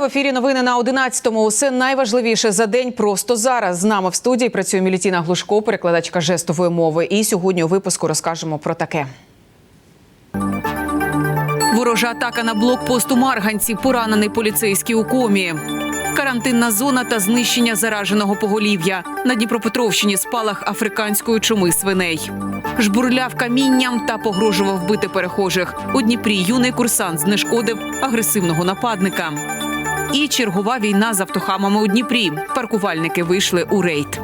В ефірі. Новини на 11-му. Усе найважливіше за день просто зараз. З нами в студії працює Мілітіна Глушко, перекладачка жестової мови. І сьогодні у випуску розкажемо про таке. Ворожа атака на блокпост у Марганці. Поранений поліцейський у комі. Карантинна зона та знищення зараженого поголів'я. На Дніпропетровщині спалах африканської чуми свиней. Жбурляв камінням та погрожував бити перехожих. У Дніпрі юний курсант знешкодив агресивного нападника. І чергова війна з автохамами у Дніпрі. Паркувальники вийшли у рейд.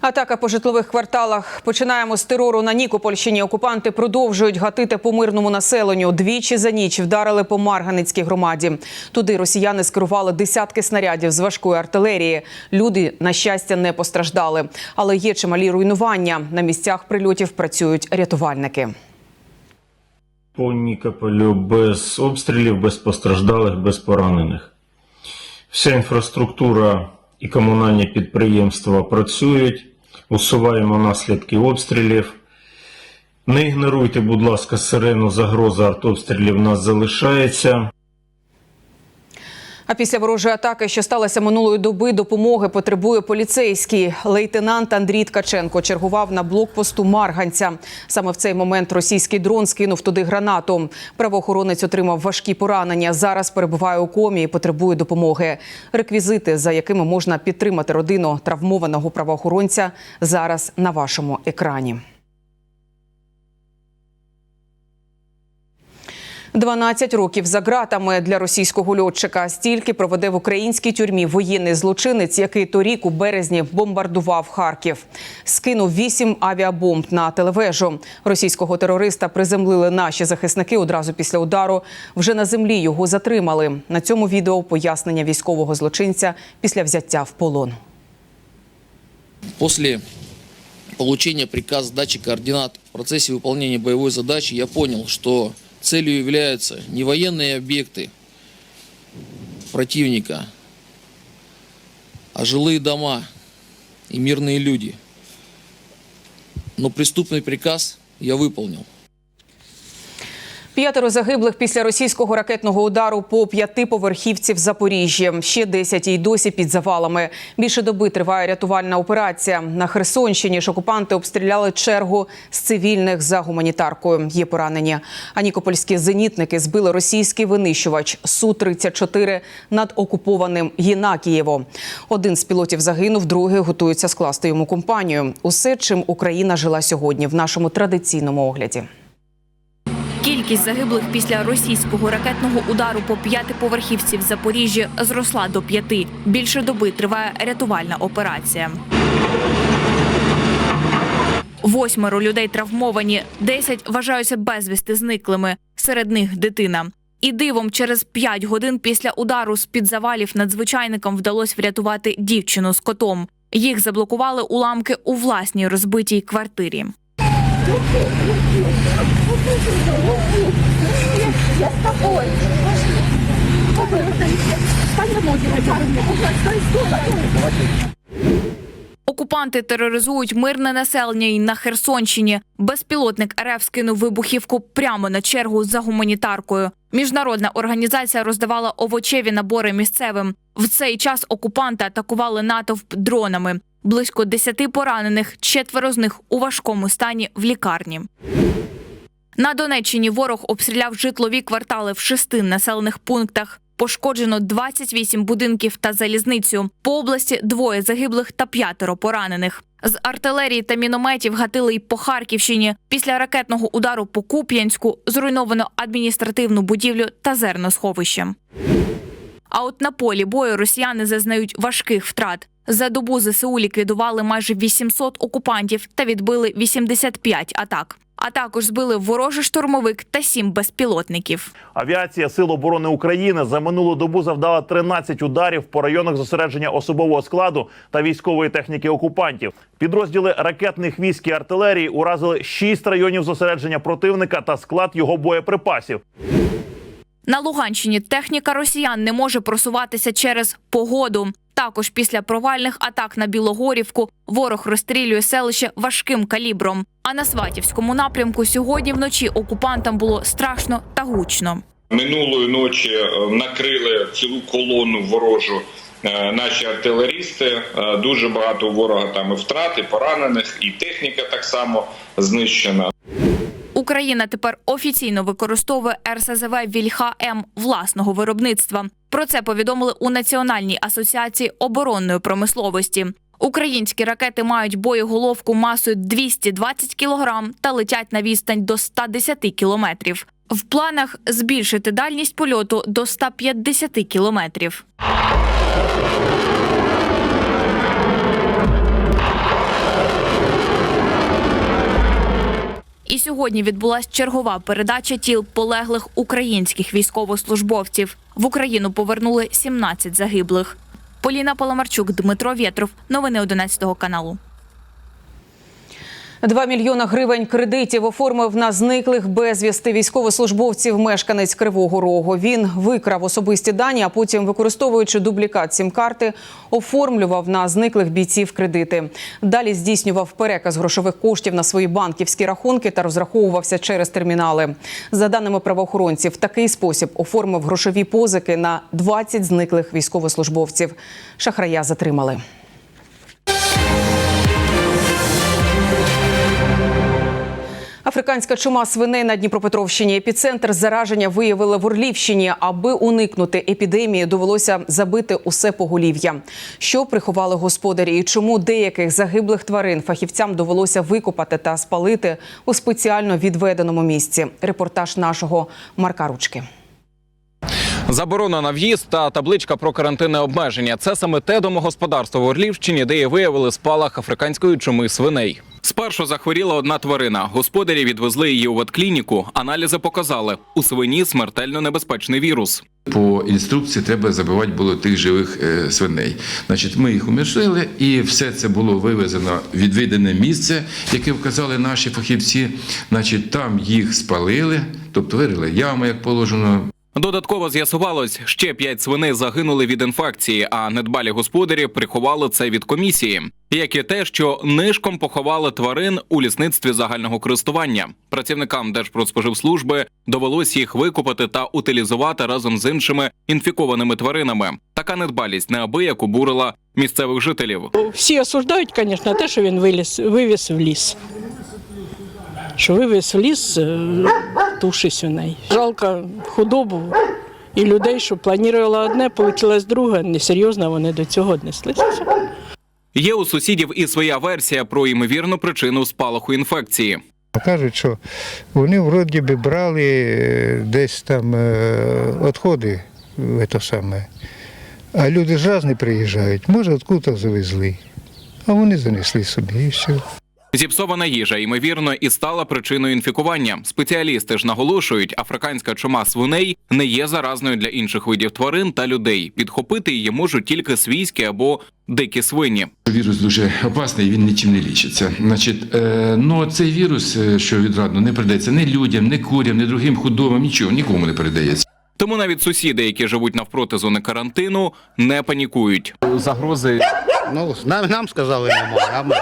Атака по житлових кварталах. Починаємо з терору на Нікопольщині. Окупанти продовжують гатити по мирному населенню. Двічі за ніч вдарили по Марганицькій громаді. Туди росіяни скерували десятки снарядів з важкої артилерії. Люди, на щастя, не постраждали, але є чималі руйнування. На місцях прильотів працюють рятувальники. По Нікополю без обстрілів, без постраждалих, без поранених. Вся інфраструктура і комунальні підприємства працюють. Усуваємо наслідки обстрілів. Не ігноруйте, будь ласка, сирену, загроза артобстрілів у нас залишається. А після ворожої атаки, що сталося минулої доби, допомоги потребує поліцейський. Лейтенант Андрій Ткаченко чергував на блокпосту Марганця. Саме в цей момент російський дрон скинув туди гранату. Правоохоронець отримав важкі поранення. Зараз перебуває у комі і потребує допомоги. Реквізити, за якими можна підтримати родину травмованого правоохоронця, зараз на вашому екрані. 12 років за ґратами для російського льотчика. Стільки проведе в українській тюрмі воєнний злочинець, який торік у березні бомбардував Харків. Скинув вісім авіабомб на телевежу. Російського терориста приземлили наші захисники одразу після удару. Вже на землі його затримали. На цьому відео пояснення військового злочинця після взяття в полон. После получения приказа дачи координат в процессе выполнения боевой задачи я понял, что целью являются не военные объекты противника, а жилые дома и мирные люди. Но преступный приказ я выполнил. П'ятеро загиблих після російського ракетного удару по п'ятиповерхівці в Запоріжжі. Ще десять і досі під завалами. Більше доби триває рятувальна операція. На Херсонщині ж окупанти обстріляли чергу з цивільних за гуманітаркою. Є поранені. А нікопольські зенітники збили російський винищувач Су-34 над окупованим Єнакієво. Один з пілотів загинув, другий готується скласти йому компанію. Усе, чим Україна жила сьогодні в нашому традиційному огляді. Кількість загиблих після російського ракетного удару по п'ятиповерхівці в Запоріжжі зросла до п'яти. Більше доби триває рятувальна операція. Восьмеро людей травмовані, десять вважаються безвісти зниклими. Серед них дитина. І дивом через п'ять годин після удару з під завалів надзвичайникам вдалося врятувати дівчину з котом. Їх заблокували уламки у власній розбитій квартирі. Я с тобой. Встань на ноги бы. Стой, стой. Окупанти тероризують мирне населення і на Херсонщині. Безпілотник РФ скинув вибухівку прямо на чергу за гуманітаркою. Міжнародна організація роздавала овочеві набори місцевим. В цей час окупанти атакували натовп дронами. Близько десяти поранених, четверо з них у важкому стані в лікарні. На Донеччині ворог обстріляв житлові квартали в шести населених пунктах. Пошкоджено 28 будинків та залізницю. По області двоє загиблих та п'ятеро поранених. З артилерії та мінометів гатили й по Харківщині. Після ракетного удару по Куп'янську зруйновано адміністративну будівлю та зерносховище. А от на полі бою росіяни зазнають важких втрат. За добу ЗСУ ліквідували майже 800 окупантів та відбили 85 атак. А також збили ворожий штурмовик та сім безпілотників. Авіація Сил оборони України за минулу добу завдала 13 ударів по районах зосередження особового складу та військової техніки окупантів. Підрозділи ракетних військ і артилерії уразили 6 районів зосередження противника та склад його боєприпасів. На Луганщині техніка росіян не може просуватися через погоду. Також після провальних атак на Білогорівку ворог розстрілює селище важким калібром. А на Сватівському напрямку сьогодні вночі окупантам було страшно та гучно. Минулої ночі е, накрили цілу колону ворожу е, наші артилерісти. Е, Дуже багато ворога там і втрат, поранених, і техніка так само знищена. Україна тепер офіційно використовує РСЗВ Вільха М власного виробництва. Про це повідомили у Національній асоціації оборонної промисловості. Українські ракети мають боєголовку масою 220 кг та летять на відстань до 110 кілометрів. В планах збільшити дальність польоту до 150 кілометрів. І сьогодні відбулася чергова передача тіл полеглих українських військовослужбовців. В Україну повернули 17 загиблих. Поліна Паламарчук, Дмитро Вєтров. Новини 11 каналу. 2 мільйона гривень кредитів оформив на зниклих безвісти військовослужбовців мешканець Кривого Рогу. Він викрав особисті дані, а потім, використовуючи дублікат сім-карти, оформлював на зниклих бійців кредити. Далі здійснював переказ грошових коштів на свої банківські рахунки та розраховувався через термінали. За даними правоохоронців, такий спосіб оформив грошові позики на 20 зниклих військовослужбовців. Шахрая затримали. Африканська чума свиней на Дніпропетровщині. Епіцентр зараження виявили в Орлівщині. Аби уникнути епідемії, довелося забити усе поголів'я. Що приховали господарі і чому деяких загиблих тварин фахівцям довелося викопати та спалити у спеціально відведеному місці. Репортаж нашого Марка Ручки. Заборона на в'їзд та табличка про карантинне обмеження. Це саме те домогосподарство в Орлівщині, де і виявили спалах африканської чуми свиней. Спершу захворіла одна тварина. Господарі відвезли її у ветклініку. Аналізи показали у свині смертельно небезпечний вірус. По інструкції треба забивати було тих живих е, свиней. Значить, ми їх умершили, і все це було вивезено в відведене місце, яке вказали наші фахівці. Значить, там їх спалили, тобто вирили яму, як положено. Додатково з'ясувалось, ще п'ять свиней загинули від інфекції, а недбалі господарі приховали це від комісії, як і те, що нишком поховали тварин у лісництві загального користування. Працівникам Держпродспоживслужби довелось їх викупати та утилізувати разом з іншими інфікованими тваринами. Така недбалість неабияк обурила місцевих жителів. Всі осуждають, звісно, те, що він виліз, вивіз в ліс. Що вивіз в ліс е, туші свиней. Жалко худобу і людей, що планувала одне, вийшло друге. Несерйозно вони до цього віднеслися. Є у сусідів і своя версія про ймовірну причину спалаху інфекції. Кажуть, що вони вроді би брали е, десь там е, відходи, це саме. А люди ж різні приїжджають, може, откуда завезли. А вони занесли собі і все. Зіпсована їжа, ймовірно, і стала причиною інфікування. Спеціалісти ж наголошують, африканська чума свиней не є заразною для інших видів тварин та людей. Підхопити її можуть тільки свійські або дикі свині. Вірус дуже опасний, він нічим не лічиться. Значить, е, ну цей вірус, е, що відрадно, не передається ні людям, ні курям, ні другим худобам, нічого, нікому не передається. Тому навіть сусіди, які живуть навпроти зони карантину, не панікують. Загрози Ну, нам, нам сказали немає, а ми ж.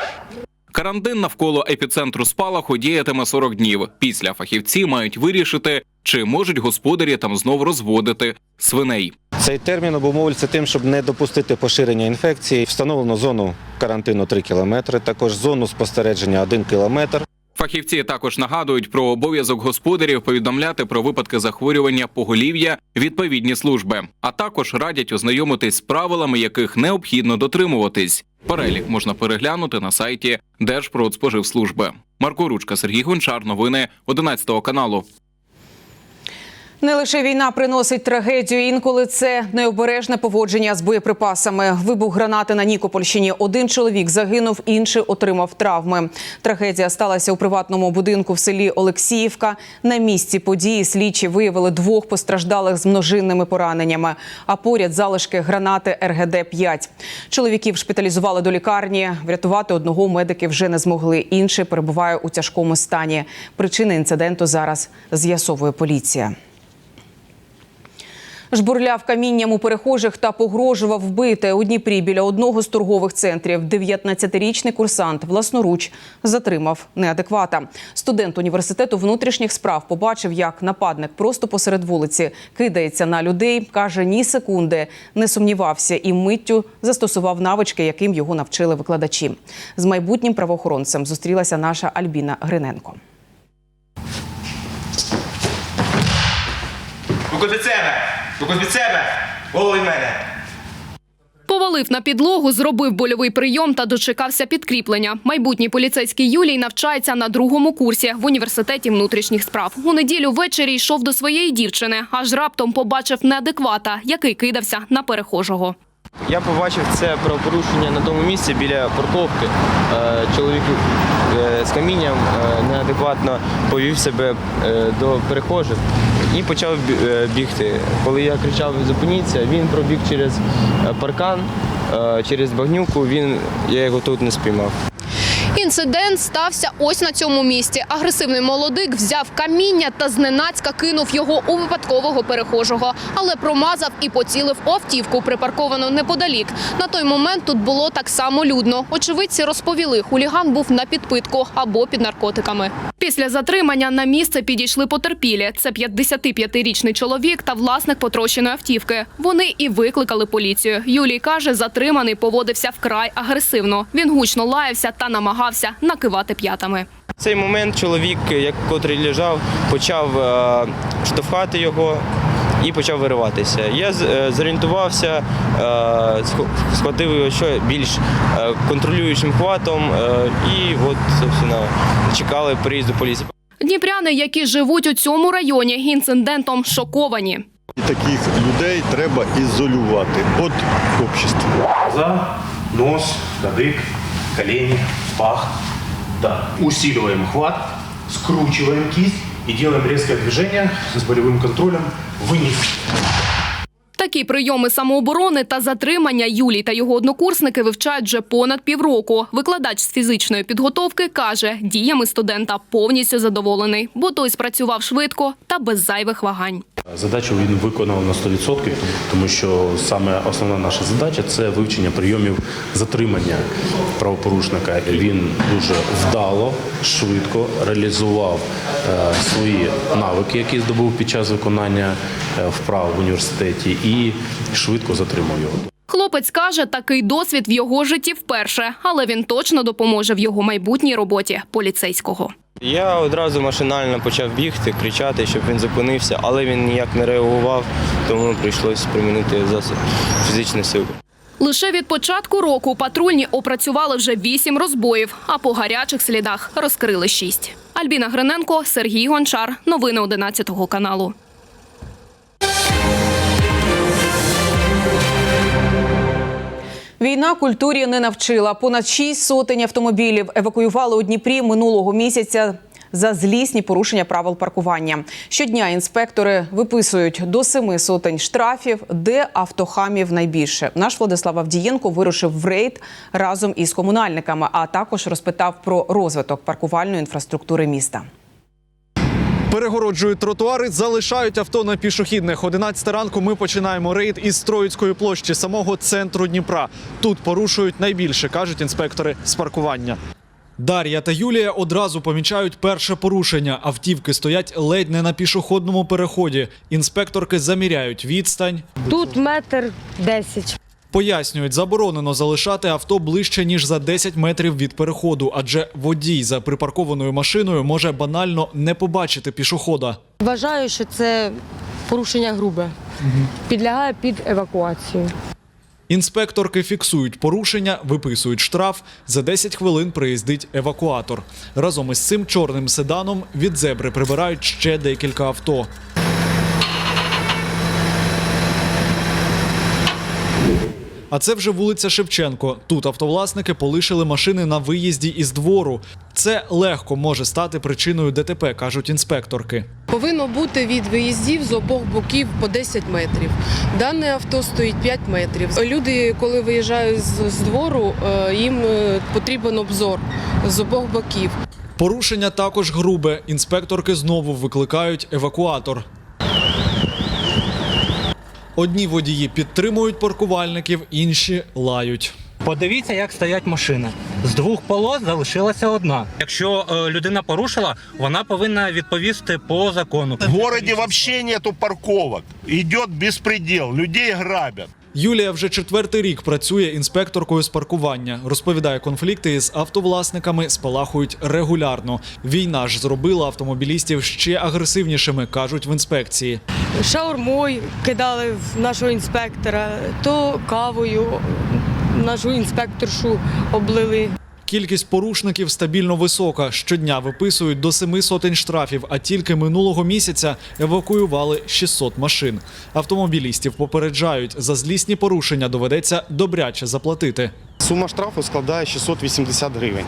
Карантин навколо епіцентру спалаху діятиме 40 днів. Після фахівці мають вирішити, чи можуть господарі там знов розводити свиней. Цей термін обумовлюється тим, щоб не допустити поширення інфекції. Встановлено зону карантину 3 кілометри, також зону спостереження 1 кілометр. Фахівці також нагадують про обов'язок господарів повідомляти про випадки захворювання поголів'я відповідні служби, а також радять ознайомитись з правилами, яких необхідно дотримуватись. Перелік можна переглянути на сайті Держпродспоживслужби. Марко Ручка, Сергій Гончар. Новини 11 каналу. Не лише війна приносить трагедію, інколи це необережне поводження з боєприпасами. Вибух гранати на Нікопольщині. Один чоловік загинув, інший отримав травми. Трагедія сталася у приватному будинку в селі Олексіївка. На місці події слідчі виявили двох постраждалих з множинними пораненнями. А поряд залишки гранати РГД-5. Чоловіків шпиталізували до лікарні. Врятувати одного медики вже не змогли. Інший перебуває у тяжкому стані. Причини інциденту зараз з'ясовує поліція. Жбурляв камінням у перехожих та погрожував вбити у Дніпрі біля одного з торгових центрів. 19-річний курсант власноруч затримав неадеквата. Студент університету внутрішніх справ побачив, як нападник просто посеред вулиці кидається на людей. каже ні секунди, не сумнівався і миттю застосував навички, яким його навчили викладачі. З майбутнім правоохоронцем зустрілася наша Альбіна Гриненко. Руку від себе! Від себе! Голову від мене! Повалив на підлогу, зробив больовий прийом та дочекався підкріплення. Майбутній поліцейський Юлій навчається на другому курсі в університеті внутрішніх справ. У неділю ввечері йшов до своєї дівчини, аж раптом побачив неадеквата, який кидався на перехожого. Я побачив це правопорушення на тому місці біля парковки. Е, Чоловік з камінням е, неадекватно повів себе е, до перехожих і почав е, бігти. Коли я кричав зупиніться, він пробіг через е, паркан, е, через багнюку. Він я його тут не спіймав. Інцидент стався ось на цьому місці. Агресивний молодик взяв каміння та зненацька кинув його у випадкового перехожого, але промазав і поцілив автівку, припарковану неподалік. На той момент тут було так само людно. Очевидці розповіли, хуліган був на підпитку або під наркотиками. Після затримання на місце підійшли потерпілі. Це 55-річний чоловік та власник потрощеної автівки. Вони і викликали поліцію. Юлій каже, затриманий поводився вкрай агресивно. Він гучно лаявся та намагався накивати п'ятами. В цей момент чоловік, як котрий лежав, почав е, штовхати його і почав вириватися. Я е, зорієнтувався, е, схватив його ще більш контролюючим хватом е, і от, собственно, чекали приїзду поліції. Дніпряни, які живуть у цьому районі, інцидентом шоковані. Таких людей треба ізолювати від общества. За нос, кадык, колени, пах. Да. Усиливаем хват, скручиваем кисть и делаем резкое движение с болевым контролем вниз. Такі прийоми самооборони та затримання Юлій та його однокурсники вивчають вже понад півроку. Викладач з фізичної підготовки каже, діями студента повністю задоволений, бо той спрацював швидко та без зайвих вагань. Задачу він виконав на 100%, тому що саме основна наша задача це вивчення прийомів затримання правопорушника. Він дуже вдало, швидко реалізував е, свої навики, які здобув під час виконання е, вправ в університеті, і швидко затримав його. Хлопець каже, такий досвід в його житті вперше, але він точно допоможе в його майбутній роботі поліцейського. Я одразу машинально почав бігти, кричати, щоб він зупинився, але він ніяк не реагував, тому прийшлося примінити засіб фізичної сили. Лише від початку року патрульні опрацювали вже вісім розбоїв, а по гарячих слідах розкрили шість. Альбіна Гриненко, Сергій Гончар. Новини 11 каналу. Війна культурі не навчила. Понад шість сотень автомобілів евакуювали у Дніпрі минулого місяця за злісні порушення правил паркування. Щодня інспектори виписують до семи сотень штрафів, де автохамів найбільше. Наш Владислав Авдієнко вирушив в рейд разом із комунальниками, а також розпитав про розвиток паркувальної інфраструктури міста. Перегороджують тротуари, залишають авто на пішохідних. 11 ранку ми починаємо рейд із Троїцької площі, самого центру Дніпра. Тут порушують найбільше, кажуть інспектори з паркування. Дар'я та Юлія одразу помічають перше порушення. Автівки стоять ледь не на пішохідному переході. Інспекторки заміряють відстань. Тут метр десять. Пояснюють, заборонено залишати авто ближче ніж за 10 метрів від переходу, адже водій за припаркованою машиною може банально не побачити пішохода. Вважаю, що це порушення грубе. Підлягає під евакуацію. Інспекторки фіксують порушення, виписують штраф. За 10 хвилин приїздить евакуатор. Разом із цим чорним седаном від зебри прибирають ще декілька авто. А це вже вулиця Шевченко. Тут автовласники полишили машини на виїзді із двору. Це легко може стати причиною ДТП, кажуть інспекторки. Повинно бути від виїздів з обох боків по 10 метрів. Дане авто стоїть 5 метрів. Люди, коли виїжджають з, двору, е, їм е, потрібен обзор з обох боків. Порушення також грубе. Інспекторки знову викликають евакуатор. Одні водії підтримують паркувальників, інші лають. Подивіться, як стоять машини. З двох полос залишилася одна. Якщо е, людина порушила, вона повинна відповісти по закону. В місті взагалі нету парковок. Йде безпреділ, людей грабят. Юлія вже четвертий рік працює інспекторкою з паркування. Розповідає, конфлікти із автовласниками спалахують регулярно. Війна ж зробила автомобілістів ще агресивнішими, кажуть в інспекції. Шаурмою кидали в нашого інспектора, то кавою нашу інспекторшу облили. Кількість порушників стабільно висока. Щодня виписують до семи сотень штрафів, а тільки минулого місяця евакуювали 600 машин. Автомобілістів попереджають, за злісні порушення доведеться добряче заплатити. Сума штрафу складає 680 гривень.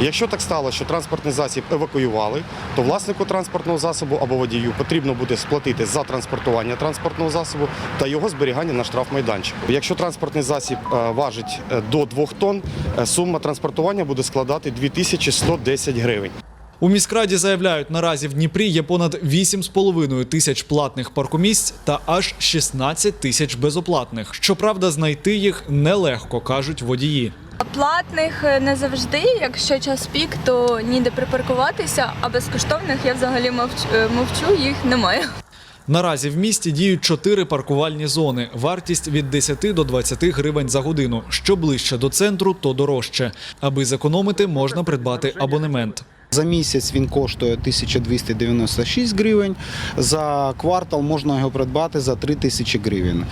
Якщо так стало, що транспортний засіб евакуювали, то власнику транспортного засобу або водію потрібно буде сплатити за транспортування транспортного засобу та його зберігання на штрафмайданчику. Якщо транспортний засіб е, важить е, до 2 тонн, е, сума транспортування буде складати 2110 гривень. У міськраді заявляють, наразі в Дніпрі є понад 8,5 тисяч платних паркомісць та аж 16 тисяч безоплатних. Щоправда, знайти їх нелегко, кажуть водії. Платних е, не завжди. Якщо час пік, то ніде припаркуватися, а безкоштовних я взагалі мовчу, е, мовчу їх немає. Наразі в місті діють чотири паркувальні зони. Вартість від 10 до 20 гривень за годину. Що ближче до центру, то дорожче. Аби зекономити, можна придбати абонемент. За місяць він коштує 1296 гривень. За квартал можна його придбати за 3000 гривень.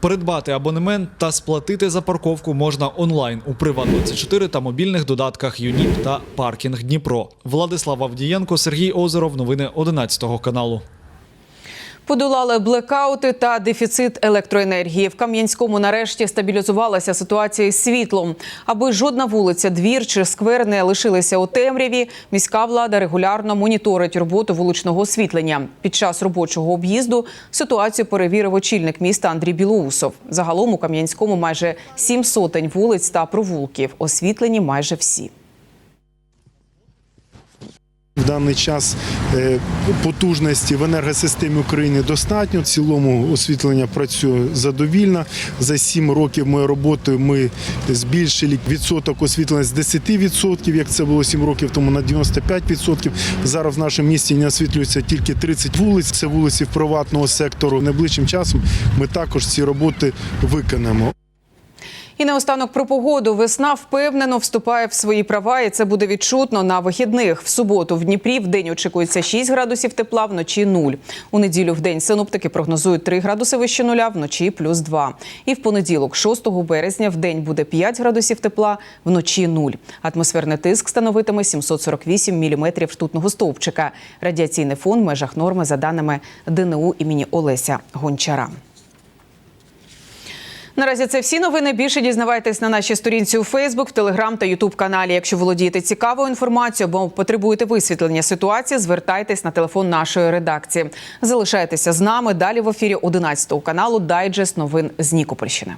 Придбати абонемент та сплатити за парковку можна онлайн у Приват24 та мобільних додатках ЮНІП та Паркінг Дніпро. Владислав Авдієнко, Сергій Озеров. Новини 11 каналу. Подолали блекаути та дефіцит електроенергії. В Кам'янському нарешті стабілізувалася ситуація із світлом. Аби жодна вулиця, двір чи сквер не лишилися у темряві. Міська влада регулярно моніторить роботу вуличного освітлення. Під час робочого об'їзду ситуацію перевірив очільник міста Андрій Білоусов. Загалом у Кам'янському майже сім сотень вулиць та провулків. Освітлені майже всі. В даний час е, потужності в енергосистемі України достатньо. В цілому освітлення працює задовільно. За 7 років моєї роботи ми збільшили відсоток освітлення з 10%, як це було 7 років тому, на 95%. Зараз в нашому місті не освітлюється тільки 30 вулиць. Це вулиці приватного сектору. Найближчим часом ми також ці роботи виконаємо. І наостанок про погоду. Весна впевнено вступає в свої права, і це буде відчутно на вихідних. В суботу в Дніпрі в день очікується 6 градусів тепла, вночі 0. У неділю в день синоптики прогнозують 3 градуси вище нуля, вночі плюс 2. І в понеділок, 6 березня, в день буде 5 градусів тепла, вночі 0. Атмосферний тиск становитиме 748 міліметрів ртутного стовпчика. Радіаційний фон в межах норми за даними ДНУ імені Олеся Гончара. Наразі це всі новини. Більше дізнавайтесь на нашій сторінці у Фейсбук, Телеграм та Ютуб каналі. Якщо володієте цікавою інформацією або потребуєте висвітлення ситуації, звертайтесь на телефон нашої редакції. Залишайтеся з нами. Далі в ефірі 11 каналу Дайджест новин з Нікопольщини.